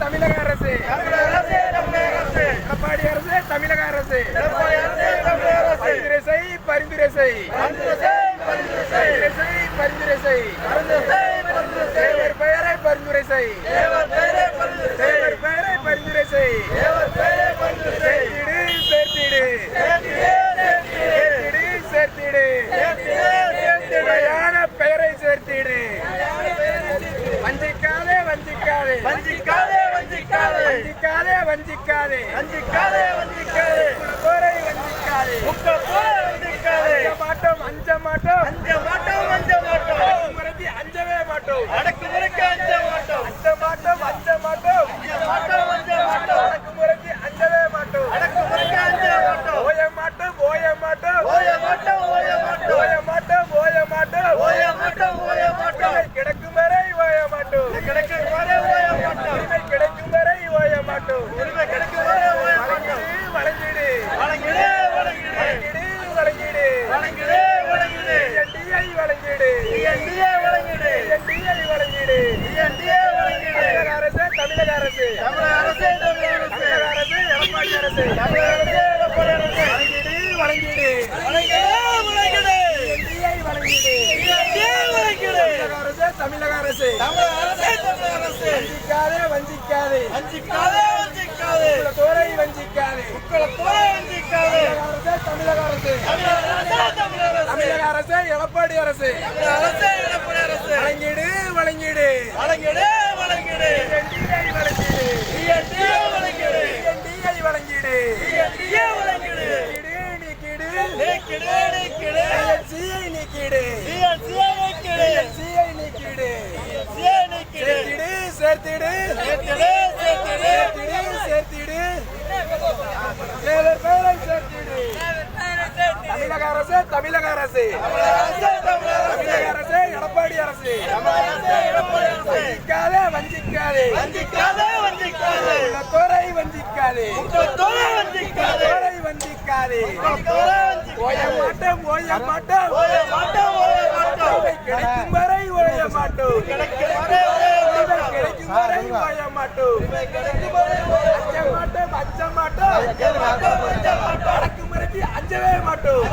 தமிழக அரசு. எடப்பாடி அரசு தமிழக அரசு. பரிந்துரை செய் பரிந்துரை செய் பரிந்துரை செய் பரிந்துரை செய் பெயரை பரிந்துரை செய் தேவர் பெயரை பரிந்துரை செய் சேர்த்திடு சேர்த்திடு சேர்த்திடு சேர்த்திடு முறையான பெயரை சேர்த்திடு வஞ்சிக்காதே வஞ்சிக்காதே வஞ்சிக்காதே வஞ்சிக்காதே வஞ்சிக்காதே. வஞ்சிக்காதே வஞ்சிக்காதே. வஞ்சிக்காதே போரை வஞ்சிக்காதே. உங்கள் போல வழங்கிடு. டிஎன்டிஏ வழங்கிடு. டிஐ வழங்கிடு. டிஎன்டிஏ வழங்கிடு. தமிழக அரசு தமிழக அரசு. தமிழக அரசே தமிழக அரசே. தமிழக அரசு எடப்பாடி அரசு. தமிழக அரசே எடப்பாடி அரசே. வழங்கிடு வழங்கிடு. வழங்கிடு வழங்கிடு. டிஎன்டிஏ வழங்கிடு. தமிழக அரசு தமிழக அரசு. தமிழக வஞ்சிக்காதே வஞ்சிக்காதே. வஞ்சிக்காதே வஞ்சிக்காதே. தோரை வஞ்சிக்காதே. உங்களை வஞ்சிக்காதே. தமிழக அரசு. தமிழக அரசு. எடப்பாடி அரசு. எடப்பாடி அரசு வழங்கிடு வழங்கிடு. வழங்கிடு வழங்கிடு வழங்கிடு சேர்த்திடு சேர்த்திடு சேர்த்திடு சேர்த்திடு சேர்த்திடு தமிழக அரசு தமிழக அரசு. வஞ்சிக்காதே வஞ்சிக்காதே. வஞ்சிக்காதே. தோரை வஞ்சிக்காதே. தோரை வஞ்சிக்காதே. உங்கள் தோலை வஞ்சிக்காதே. ஓய மாட்டோம் ஓய மாட்டோம். ஓய மாட்டோம் ஓய மாட்டோம். கிடைக்கும் வரை ஓய மாட்டோம். கிடைக்கும் வரை கிடைக்கும் வரை ஓய மாட்டோம். கிடைக்கும் வரை அஞ்ச மாட்டோம் அஞ்ச மாட்டோம். மாட்டோம் அஞ்ச மாட்டோம். அடக்குமுறைக்கு அஞ்சவே அஞ்ச மாட்டோம்